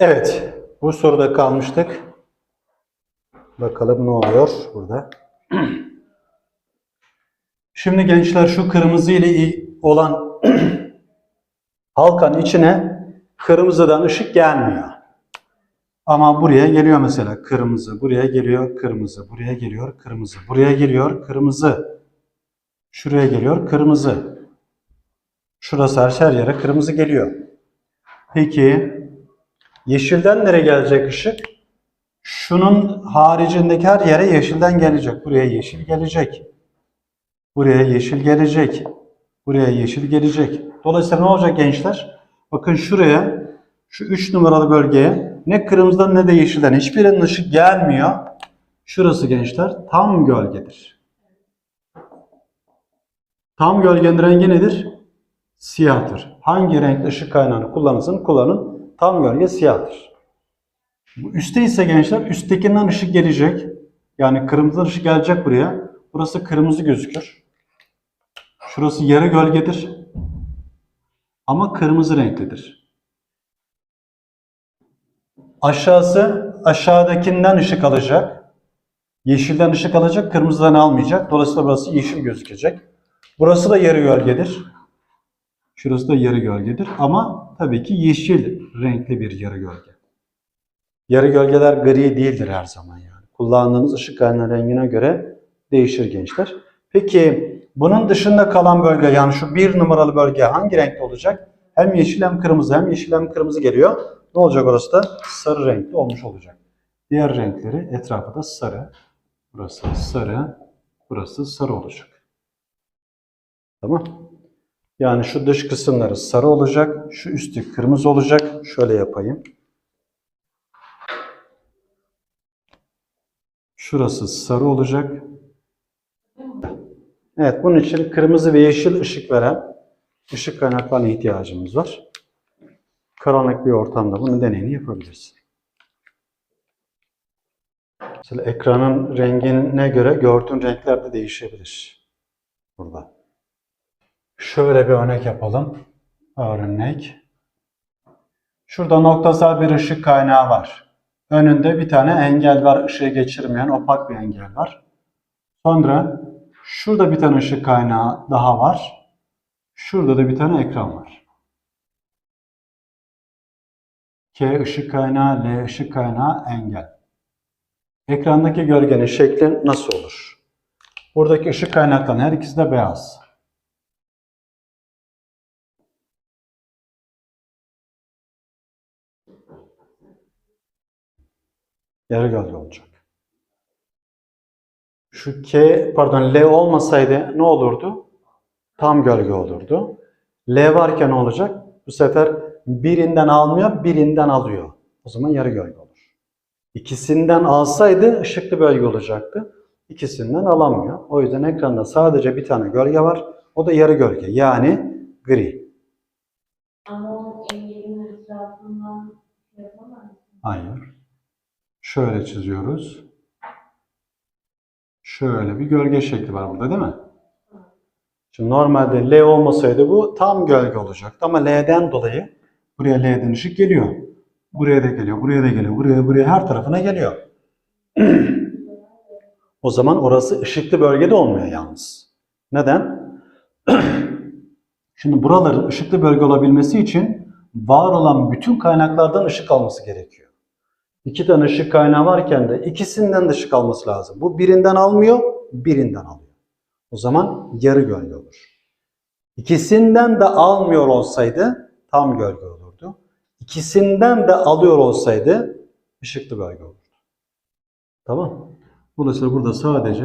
Evet, bu soruda kalmıştık. Bakalım ne oluyor burada. Şimdi gençler şu kırmızı ile olan halkanın içine kırmızıdan ışık gelmiyor. Ama buraya geliyor mesela kırmızı, buraya geliyor kırmızı, buraya geliyor kırmızı, buraya geliyor kırmızı, şuraya geliyor kırmızı. Şurası her yere kırmızı geliyor. Peki yeşilden nereye gelecek ışık? Şunun haricindeki her yere yeşilden gelecek. Buraya yeşil gelecek. Buraya yeşil gelecek. Buraya yeşil gelecek. Dolayısıyla ne olacak gençler? Bakın şuraya, şu 3 numaralı bölgeye ne kırmızıdan ne de yeşilden hiçbirinin ışık gelmiyor. Şurası gençler tam gölgedir. Tam gölgenin rengi nedir? Siyahtır. Hangi renkli ışık kaynağını kullanırsanız kullanın. Tam gölge siyahtır. Bu üstte ise gençler üsttekinden ışık gelecek. Yani kırmızı ışık gelecek buraya. Burası kırmızı gözükür. Şurası yarı gölgedir. Ama kırmızı renklidir. Aşağısı aşağıdakinden ışık alacak. Yeşilden ışık alacak, kırmızıdan almayacak. Dolayısıyla burası yeşil gözükecek. Burası da yarı gölgedir. Şurası da yarı gölgedir. Ama tabii ki yeşil renkli bir yarı gölge. Yarı gölgeler gri değildir her zaman yani. Kullandığınız ışık kaynağı rengine göre değişir gençler. Peki bunun dışında kalan bölge yani şu bir numaralı bölge hangi renkte olacak? Hem yeşil hem kırmızı hem yeşil hem kırmızı geliyor. Ne olacak orası da? Sarı renkli olmuş olacak. Diğer renkleri etrafı da sarı. Burası sarı, burası sarı olacak. Tamam. Yani şu dış kısımları sarı olacak, şu üstü kırmızı olacak. Şöyle yapayım. Şurası sarı olacak. Evet, bunun için kırmızı ve yeşil ışık veren ışık kaynaklarına ihtiyacımız var. Karanlık bir ortamda bunun deneyini yapabiliriz. Mesela ekranın rengine göre gördüğün renkler de değişebilir. Burada. Şöyle bir örnek yapalım. Örnek. Şurada noktasal bir ışık kaynağı var. Önünde bir tane engel var, ışığı geçirmeyen opak bir engel var. Sonra şurada bir tane ışık kaynağı daha var. Şurada da bir tane ekran var. K ışık kaynağı, L ışık kaynağı, engel. Ekrandaki gölgenin şekli nasıl olur? Buradaki ışık kaynaklarının her ikisi de beyaz. Yarı gölge olacak. Şu K, pardon L olmasaydı ne olurdu? Tam gölge olurdu. L varken ne olacak? Bu sefer birinden almıyor, birinden alıyor. O zaman yarı gölge olur. İkisinden alsaydı ışıklı bölge olacaktı. İkisinden alamıyor. O yüzden ekranda sadece bir tane gölge var. O da yarı gölge. Yani gri. Ama o engelin etrafından şey yapamaz. Hayır. Şöyle çiziyoruz. Şöyle bir gölge şekli var burada değil mi? Şimdi normalde L olmasaydı bu tam gölge olacaktı ama L'den dolayı buraya L'den ışık geliyor. Buraya da geliyor, buraya da geliyor, buraya buraya her tarafına geliyor. o zaman orası ışıklı bölgede olmuyor yalnız. Neden? Şimdi buraların ışıklı bölge olabilmesi için var olan bütün kaynaklardan ışık alması gerekiyor. İki tane ışık kaynağı varken de ikisinden de ışık alması lazım. Bu birinden almıyor, birinden alıyor. O zaman yarı gölge olur. İkisinden de almıyor olsaydı tam gölge olurdu. İkisinden de alıyor olsaydı ışıklı bölge olurdu. Tamam. Dolayısıyla burada sadece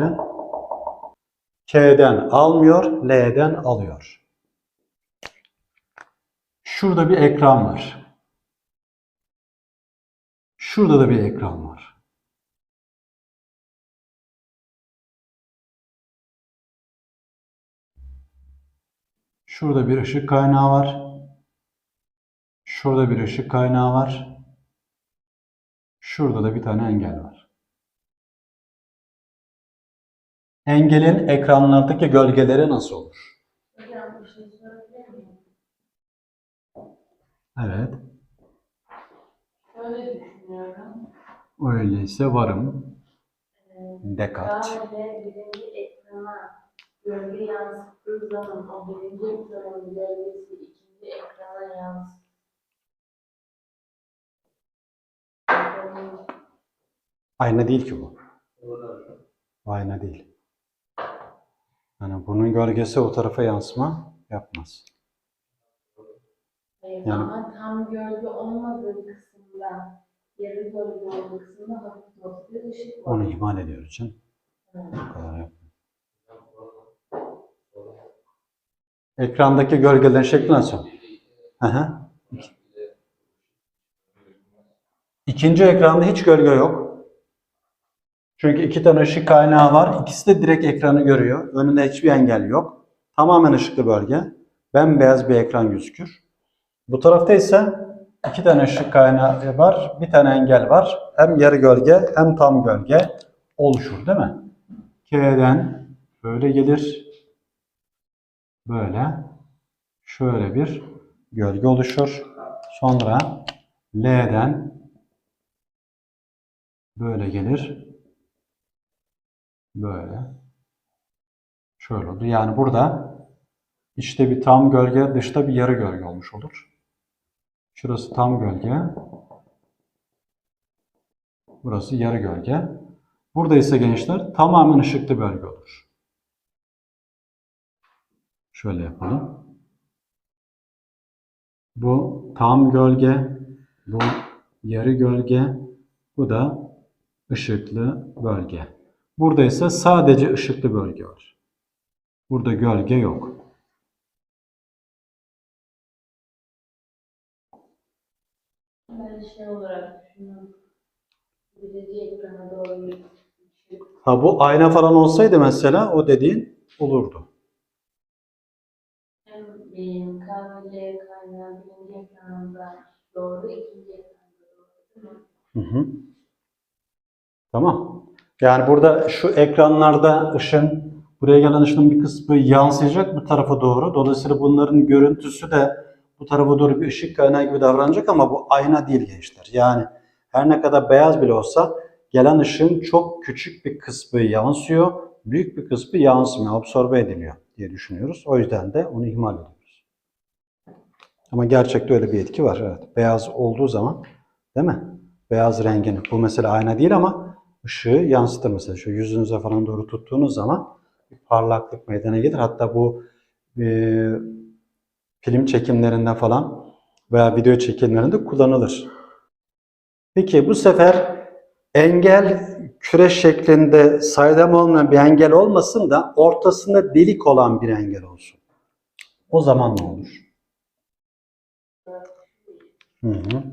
K'den almıyor, L'den alıyor. Şurada bir ekran var. Şurada da bir ekran var. Şurada bir ışık kaynağı var. Şurada bir ışık kaynağı var. Şurada da bir tane engel var. Engelin ekranlardaki gölgeleri nasıl olur? Şey? Evet. Şöyle şöyle düşünüyorum. Öyleyse varım. Ee, Dekat. Kahve birinci ekrana gölge yansıttığı zaman o birinci ekranın gölgesi ikinci ekrana yansır. Ayna değil ki bu. Ayna değil. Yani bunun gölgesi o tarafa yansıma yapmaz. Hayır, Yani- ama tam gölge olmadığı kısımda, yarı gölge olduğu kısımda hafif nasıl bir ışık var. Onu ihmal ediyoruz. Evet. Bu kadar. Ekrandaki gölgelerin şekli nasıl? Hı hı. İkinci ekranda hiç gölge yok. Çünkü iki tane ışık kaynağı var. İkisi de direkt ekranı görüyor. Önünde hiçbir engel yok. Tamamen ışıklı bölge. Bembeyaz bir ekran gözükür. Bu tarafta ise iki tane ışık kaynağı var. Bir tane engel var. Hem yarı gölge hem tam gölge oluşur değil mi? K'den böyle gelir. Böyle. Şöyle bir gölge oluşur. Sonra L'den böyle gelir. Böyle. Şöyle oldu. Yani burada içte bir tam gölge, dışta bir yarı gölge olmuş olur. Şurası tam gölge. Burası yarı gölge. Burada ise gençler tamamen ışıklı bölge olur. Şöyle yapalım. Bu tam gölge, bu yarı gölge, bu da ışıklı bölge. Burada ise sadece ışıklı bölge var. Burada gölge yok. Ben şey olarak düşünüyorum. Birinci ekrana doğru ışık. Ha bu ayna falan olsaydı mesela o dediğin olurdu. Hem benim kahveli kaynağı birinci ekranında doğru, ikinci ekranda doğru değil mi? Hı hı. Tamam. Yani burada şu ekranlarda ışın, buraya gelen ışının bir kısmı yansıyacak bu tarafa doğru. Dolayısıyla bunların görüntüsü de bu tarafa doğru bir ışık kaynağı gibi davranacak ama bu ayna değil gençler. Yani her ne kadar beyaz bile olsa gelen ışığın çok küçük bir kısmı yansıyor, büyük bir kısmı yansımıyor, absorbe ediliyor diye düşünüyoruz. O yüzden de onu ihmal ediyoruz. Ama gerçekte öyle bir etki var. Evet. Beyaz olduğu zaman değil mi? Beyaz rengin. Bu mesela ayna değil ama ışığı yansıtır mesela. Şu yüzünüze falan doğru tuttuğunuz zaman bir parlaklık meydana gelir. Hatta bu e, film çekimlerinde falan veya video çekimlerinde kullanılır. Peki bu sefer engel küre şeklinde saydam olmayan bir engel olmasın da ortasında delik olan bir engel olsun. O zaman ne olur? Hı hı.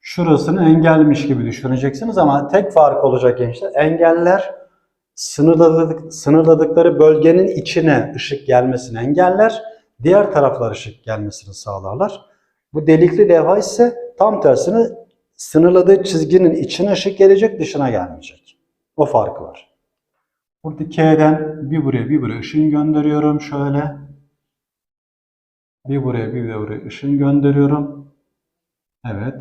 Şurasını engelmiş gibi düşüneceksiniz ama tek fark olacak gençler. Engeller sınırladık, sınırladıkları bölgenin içine ışık gelmesini engeller. Diğer taraflar ışık gelmesini sağlarlar. Bu delikli levha ise tam tersine sınırladığı çizginin içine ışık gelecek, dışına gelmeyecek. O farkı var. Burada K'den bir buraya bir buraya ışın gönderiyorum şöyle. Bir buraya bir de buraya ışın gönderiyorum. Evet.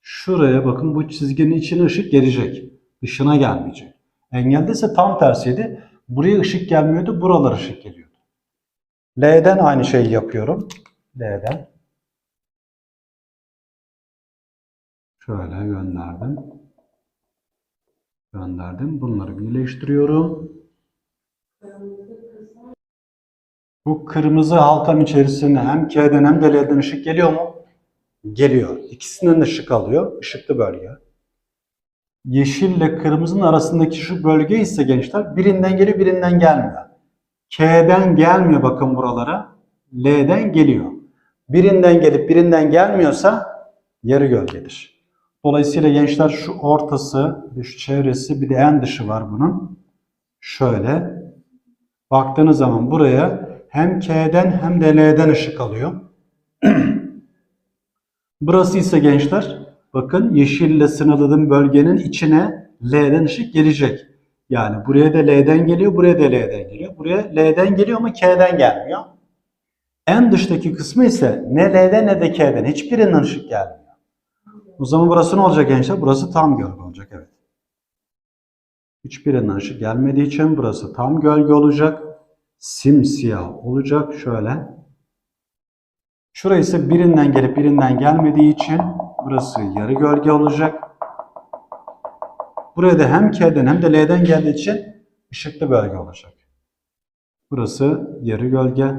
Şuraya bakın bu çizginin içine ışık gelecek. Dışına gelmeyecek. Engelde ise tam tersiydi. Buraya ışık gelmiyordu, buralara ışık geliyordu. L'den aynı şeyi yapıyorum. L'den. Şöyle gönderdim. Gönderdim. Bunları birleştiriyorum. Bu kırmızı halkanın içerisine hem K'den hem de L'den ışık geliyor mu? Geliyor. İkisinden de ışık alıyor. Işıklı bölge. Yeşille kırmızının arasındaki şu bölge ise gençler birinden geliyor birinden gelmiyor. K'den gelmiyor bakın buralara. L'den geliyor. Birinden gelip birinden gelmiyorsa yarı gölgedir. Dolayısıyla gençler şu ortası, şu çevresi bir de en dışı var bunun. Şöyle baktığınız zaman buraya hem K'den hem de L'den ışık alıyor. Burası ise gençler bakın yeşille sınırladığım bölgenin içine L'den ışık gelecek. Yani buraya da L'den geliyor, buraya da L'den geliyor. Buraya L'den geliyor ama K'den gelmiyor. En dıştaki kısmı ise ne L'den ne de K'den hiçbirinden ışık gelmiyor. O zaman burası ne olacak gençler? Burası tam gölge olacak. Evet. Hiçbirinden ışık gelmediği için burası tam gölge olacak. Simsiyah olacak. Şöyle. Şurası ise birinden gelip birinden gelmediği için burası yarı gölge olacak. Buraya da hem K'den hem de L'den geldiği için ışıklı bölge olacak. Burası yarı gölge.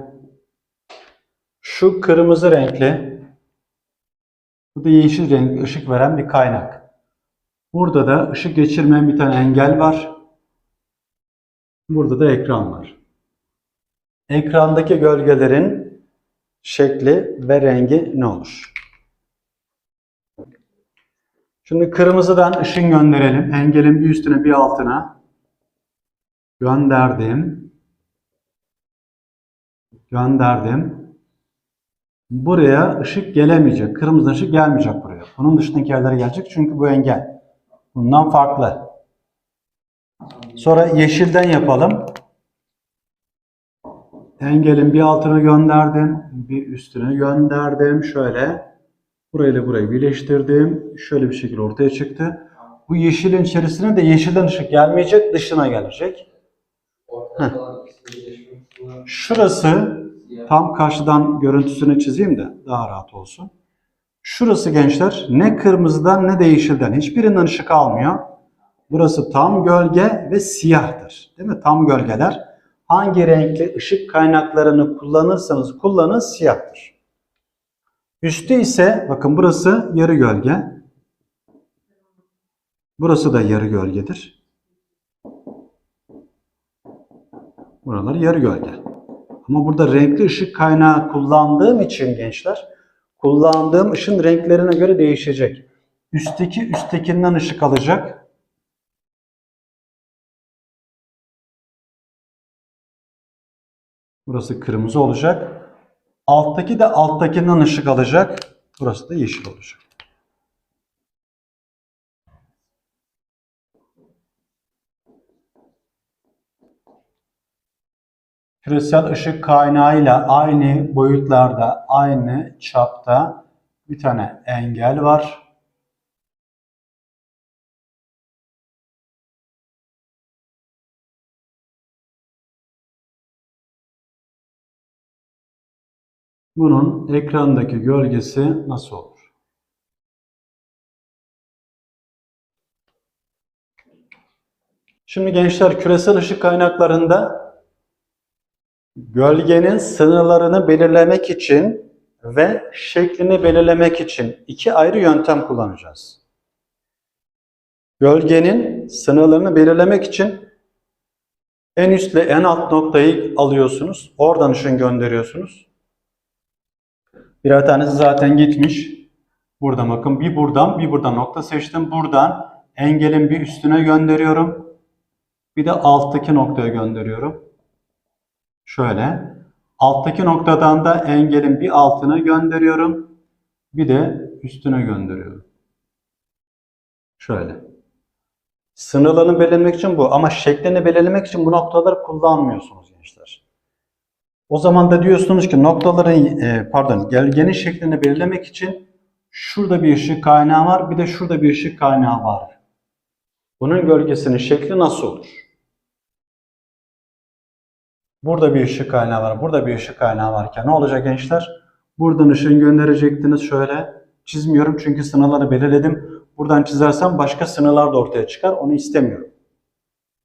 Şu kırmızı renkli, bu da yeşil renkli ışık veren bir kaynak. Burada da ışık geçirmeyen bir tane engel var. Burada da ekran var. Ekrandaki gölgelerin şekli ve rengi ne olur? Şimdi kırmızıdan ışın gönderelim. Engelin bir üstüne bir altına. Gönderdim. Gönderdim. Buraya ışık gelemeyecek. Kırmızı ışık gelmeyecek buraya. Bunun dışındaki yerlere gelecek çünkü bu engel. Bundan farklı. Sonra yeşilden yapalım. Engelin bir altına gönderdim. Bir üstüne gönderdim. Şöyle. Burayla burayı birleştirdim. Şöyle bir şekilde ortaya çıktı. Bu yeşilin içerisine de yeşilden ışık gelmeyecek. Dışına gelecek. Şurası tam karşıdan görüntüsünü çizeyim de daha rahat olsun. Şurası gençler ne kırmızıdan ne de yeşilden hiçbirinden ışık almıyor. Burası tam gölge ve siyahtır. Değil mi? Tam gölgeler hangi renkli ışık kaynaklarını kullanırsanız kullanın siyahtır. Üstü ise bakın burası yarı gölge. Burası da yarı gölgedir. Buralar yarı gölge. Ama burada renkli ışık kaynağı kullandığım için gençler, kullandığım ışın renklerine göre değişecek. Üstteki üsttekinden ışık alacak. Burası kırmızı olacak. Alttaki de alttakinden ışık alacak. Burası da yeşil olacak. Küresel ışık kaynağıyla aynı boyutlarda, aynı çapta bir tane engel var. Bunun ekrandaki gölgesi nasıl olur? Şimdi gençler küresel ışık kaynaklarında Gölgenin sınırlarını belirlemek için ve şeklini belirlemek için iki ayrı yöntem kullanacağız. Gölgenin sınırlarını belirlemek için en üstle en alt noktayı alıyorsunuz. Oradan ışın gönderiyorsunuz. Birer tanesi zaten gitmiş. Burada bakın bir buradan bir buradan nokta seçtim. Buradan engelin bir üstüne gönderiyorum. Bir de alttaki noktaya gönderiyorum. Şöyle. Alttaki noktadan da engelin bir altına gönderiyorum. Bir de üstüne gönderiyorum. Şöyle. Sınırlarını belirlemek için bu. Ama şeklini belirlemek için bu noktaları kullanmıyorsunuz gençler. O zaman da diyorsunuz ki noktaların e, pardon gölgenin şeklini belirlemek için şurada bir ışık kaynağı var. Bir de şurada bir ışık kaynağı var. Bunun gölgesinin şekli nasıl olur? Burada bir ışık kaynağı var, burada bir ışık kaynağı varken ne olacak gençler? Buradan ışığın gönderecektiniz şöyle. Çizmiyorum çünkü sınırları belirledim. Buradan çizersem başka sınırlar da ortaya çıkar. Onu istemiyorum.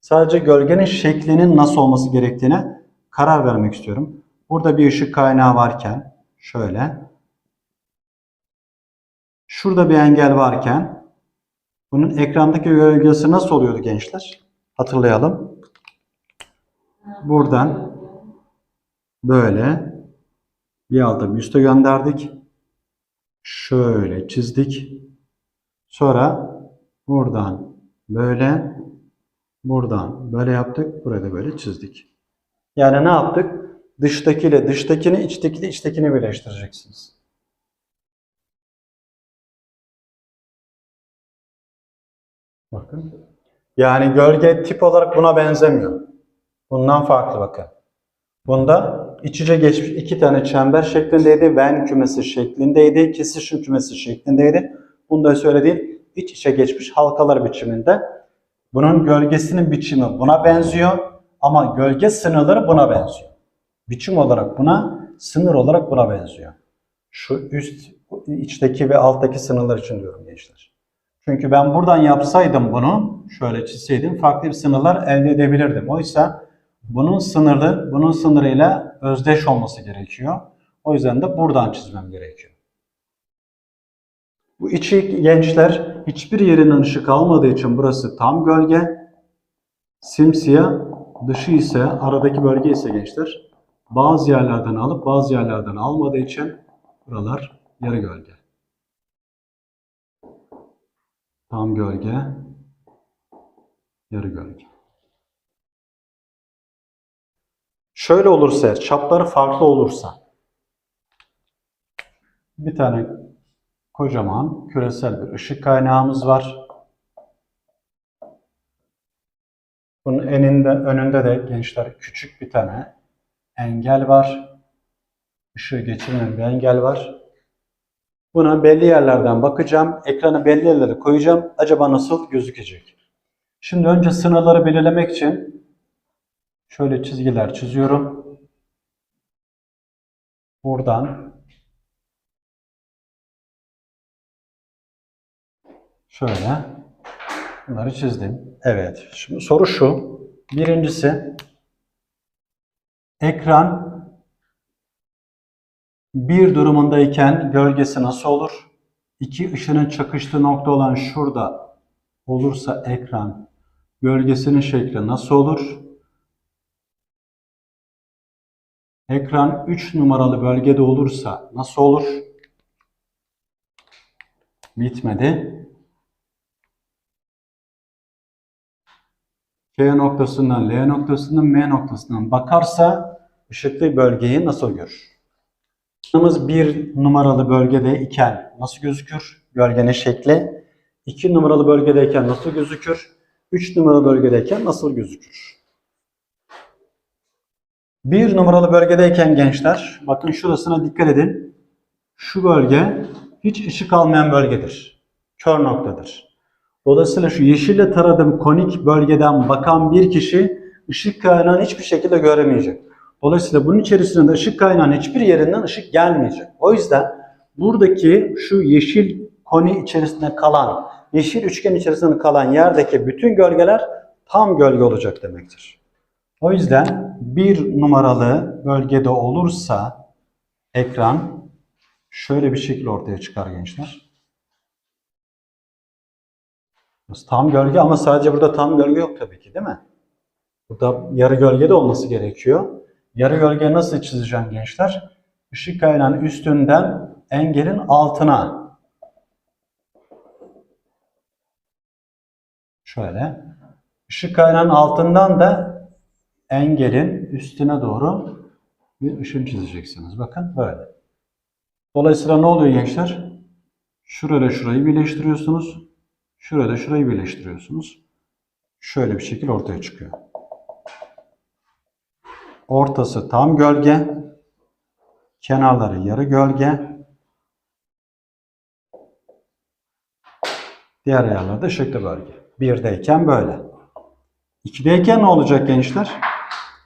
Sadece gölgenin şeklinin nasıl olması gerektiğine karar vermek istiyorum. Burada bir ışık kaynağı varken şöyle. Şurada bir engel varken bunun ekrandaki gölgesi nasıl oluyordu gençler? Hatırlayalım. Buradan böyle bir alta bir üste gönderdik. Şöyle çizdik. Sonra buradan böyle buradan böyle yaptık. Buraya da böyle çizdik. Yani ne yaptık? Dıştakiyle dıştakini, içtekiyle içtekini birleştireceksiniz. Bakın. Yani gölge tip olarak buna benzemiyor. Bundan farklı bakın. Bunda iç içe geçmiş iki tane çember şeklindeydi. Venn kümesi şeklindeydi. Kesişim kümesi şeklindeydi. Bunda söylediğim iç içe geçmiş halkalar biçiminde. Bunun gölgesinin biçimi buna benziyor ama gölge sınırları buna benziyor. Biçim olarak buna, sınır olarak buna benziyor. Şu üst, içteki ve alttaki sınırlar için diyorum gençler. Çünkü ben buradan yapsaydım bunu, şöyle çizseydim farklı bir sınırlar elde edebilirdim. Oysa bunun sınırlı, bunun sınırıyla özdeş olması gerekiyor. O yüzden de buradan çizmem gerekiyor. Bu içi gençler hiçbir yerinden ışık almadığı için burası tam gölge. Simsiyah, dışı ise aradaki bölge ise gençler bazı yerlerden alıp bazı yerlerden almadığı için buralar yarı gölge. Tam gölge, yarı gölge. Şöyle olursa, çapları farklı olursa, bir tane kocaman küresel bir ışık kaynağımız var. Bunun eninde, önünde de gençler küçük bir tane engel var. Işığı geçirmeyen bir engel var. Buna belli yerlerden bakacağım. Ekranı belli yerlere koyacağım. Acaba nasıl gözükecek? Şimdi önce sınırları belirlemek için şöyle çizgiler çiziyorum. Buradan şöyle bunları çizdim. Evet. Şimdi soru şu. Birincisi ekran bir durumundayken gölgesi nasıl olur? İki ışının çakıştığı nokta olan şurada olursa ekran gölgesinin şekli nasıl olur? Ekran 3 numaralı bölgede olursa nasıl olur? Bitmedi. K noktasından L noktasından M noktasından bakarsa ışıklı bölgeyi nasıl görür? Ekranımız bir numaralı bölgede iken nasıl gözükür? Gölgenin şekli. 2 numaralı bölgedeyken nasıl gözükür? 3 numaralı bölgedeyken nasıl gözükür? Bir numaralı bölgedeyken gençler, bakın şurasına dikkat edin. Şu bölge hiç ışık almayan bölgedir. Kör noktadır. Dolayısıyla şu yeşille taradığım konik bölgeden bakan bir kişi ışık kaynağını hiçbir şekilde göremeyecek. Dolayısıyla bunun içerisinde ışık kaynağının hiçbir yerinden ışık gelmeyecek. O yüzden buradaki şu yeşil koni içerisinde kalan, yeşil üçgen içerisinde kalan yerdeki bütün gölgeler tam gölge olacak demektir. O yüzden bir numaralı bölgede olursa ekran şöyle bir şekil ortaya çıkar gençler. Tam gölge ama sadece burada tam gölge yok tabii ki değil mi? Burada yarı gölge de olması gerekiyor. Yarı gölge nasıl çizeceğim gençler? Işık kaynağının üstünden engelin altına. Şöyle. Işık kaynağının altından da engelin üstüne doğru bir ışın çizeceksiniz. Bakın böyle. Dolayısıyla ne oluyor gençler? Şurayla şurayı birleştiriyorsunuz. Şurada şurayı birleştiriyorsunuz. Şöyle bir şekil ortaya çıkıyor. Ortası tam gölge. Kenarları yarı gölge. Diğer yerlerde ışıklı bölge. Birdeyken böyle. İkideyken ne olacak gençler?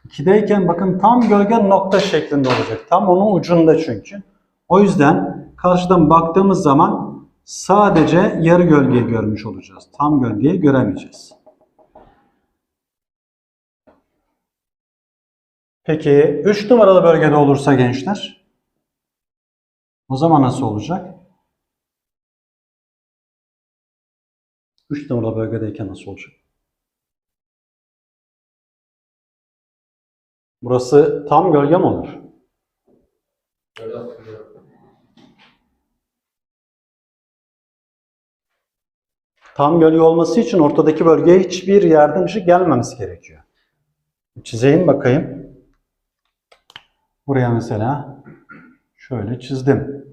İkideyken bakın tam gölge nokta şeklinde olacak. Tam onun ucunda çünkü. O yüzden karşıdan baktığımız zaman sadece yarı gölgeyi görmüş olacağız. Tam gölgeyi göremeyeceğiz. Peki 3 numaralı bölgede olursa gençler? O zaman nasıl olacak? 3 numaralı bölgedeyken nasıl olacak? Burası tam gölge mi olur? Öyle Tam gölge olması için ortadaki bölgeye hiçbir yerden ışık gelmemesi gerekiyor. Çizeyim bakayım. Buraya mesela şöyle çizdim.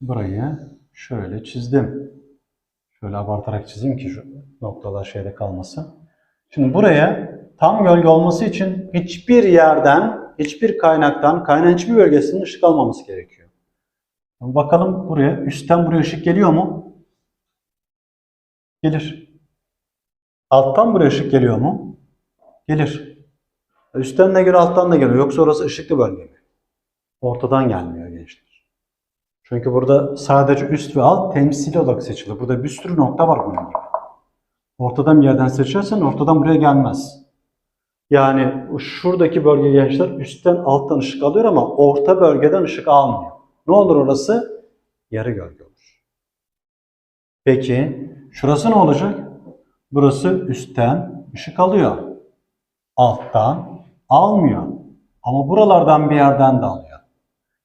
Burayı şöyle çizdim. Şöyle abartarak çizeyim ki şu noktalar şeyde kalmasın. Şimdi buraya tam gölge olması için hiçbir yerden, hiçbir kaynaktan, kaynağın hiçbir bölgesinin ışık almaması gerekiyor. Bakalım buraya, üstten buraya ışık geliyor mu? Gelir. Alttan buraya ışık geliyor mu? Gelir. Üstten de geliyor, alttan da geliyor. Yoksa orası ışıklı bölge mi? Ortadan gelmiyor gençler. Çünkü burada sadece üst ve alt temsili olarak seçilir. Burada bir sürü nokta var bunun gibi. Ortadan bir yerden seçersen ortadan buraya gelmez. Yani şuradaki bölge gençler üstten alttan ışık alıyor ama orta bölgeden ışık almıyor. Ne olur orası? Yarı gölge olur. Peki şurası ne olacak? Burası üstten ışık alıyor. Alttan almıyor. Ama buralardan bir yerden de alıyor.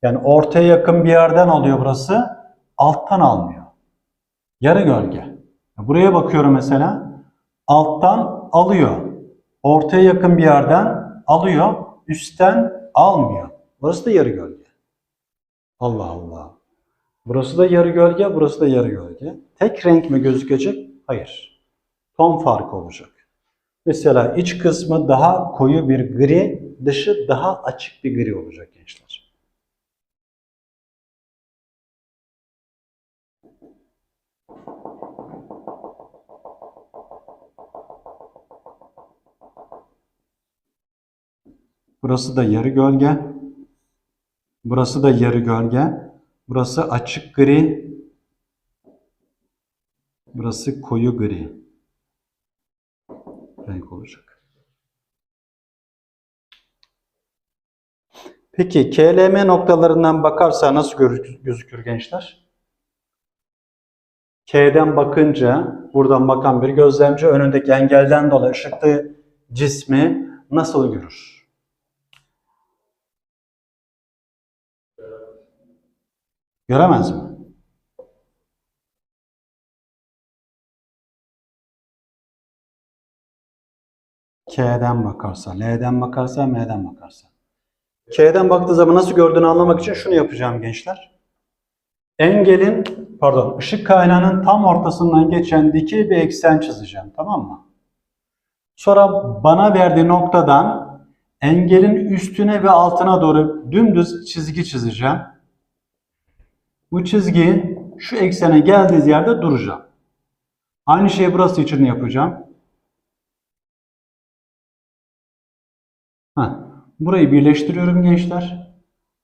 Yani ortaya yakın bir yerden alıyor burası. Alttan almıyor. Yarı gölge. Buraya bakıyorum mesela. Alttan alıyor. Ortaya yakın bir yerden alıyor. Üstten almıyor. Burası da yarı gölge. Allah Allah. Burası da yarı gölge, burası da yarı gölge. Tek renk mi gözükecek? Hayır. Ton farkı olacak. Mesela iç kısmı daha koyu bir gri, dışı daha açık bir gri olacak gençler. Burası da yarı gölge. Burası da yarı gölge. Burası açık gri. Burası koyu gri. Renk olacak. Peki KLM noktalarından bakarsa nasıl gözükür gençler? K'den bakınca, buradan bakan bir gözlemci önündeki engelden dolayı ışıklı cismi nasıl görür? Göremez mi? K'den bakarsa, L'den bakarsa, M'den bakarsa. K'den baktığı zaman nasıl gördüğünü anlamak için şunu yapacağım gençler. Engelin, pardon, ışık kaynağının tam ortasından geçen dikey bir eksen çizeceğim, tamam mı? Sonra bana verdiği noktadan engelin üstüne ve altına doğru dümdüz çizgi çizeceğim. Bu çizgi şu eksene geldiği yerde duracağım. Aynı şeyi burası için yapacağım. Heh, burayı birleştiriyorum gençler.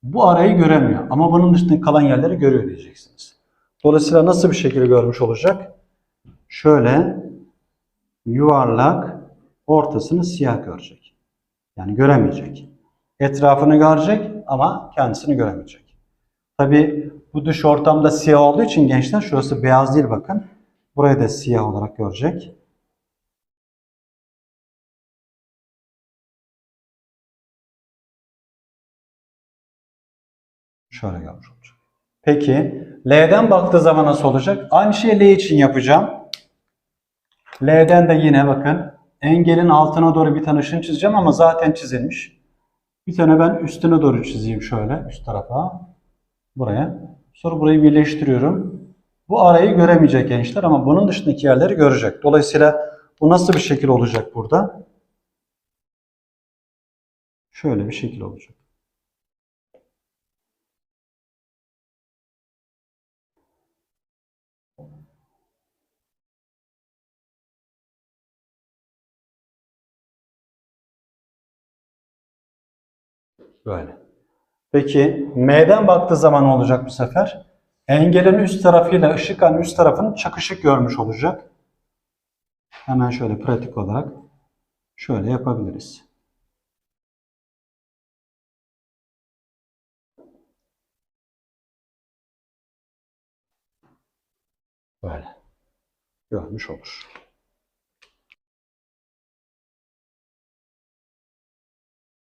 Bu arayı göremiyor ama bunun dışında kalan yerleri görüyor diyeceksiniz. Dolayısıyla nasıl bir şekilde görmüş olacak? Şöyle yuvarlak ortasını siyah görecek. Yani göremeyecek. Etrafını görecek ama kendisini göremeyecek. Tabi bu dış ortamda siyah olduğu için gençler şurası beyaz değil bakın. Burayı da siyah olarak görecek. Şöyle görmüş olacak. Peki L'den baktığı zaman nasıl olacak? Aynı şeyi L için yapacağım. L'den de yine bakın engelin altına doğru bir tane ışın çizeceğim ama zaten çizilmiş. Bir tane ben üstüne doğru çizeyim şöyle üst tarafa. Buraya. Sonra burayı birleştiriyorum. Bu arayı göremeyecek gençler ama bunun dışındaki yerleri görecek. Dolayısıyla bu nasıl bir şekil olacak burada? Şöyle bir şekil olacak. Böyle. Peki M'den baktığı zaman ne olacak bu sefer? Engelin üst tarafıyla ışık an üst tarafını çakışık görmüş olacak. Hemen şöyle pratik olarak şöyle yapabiliriz. Böyle. Görmüş olur.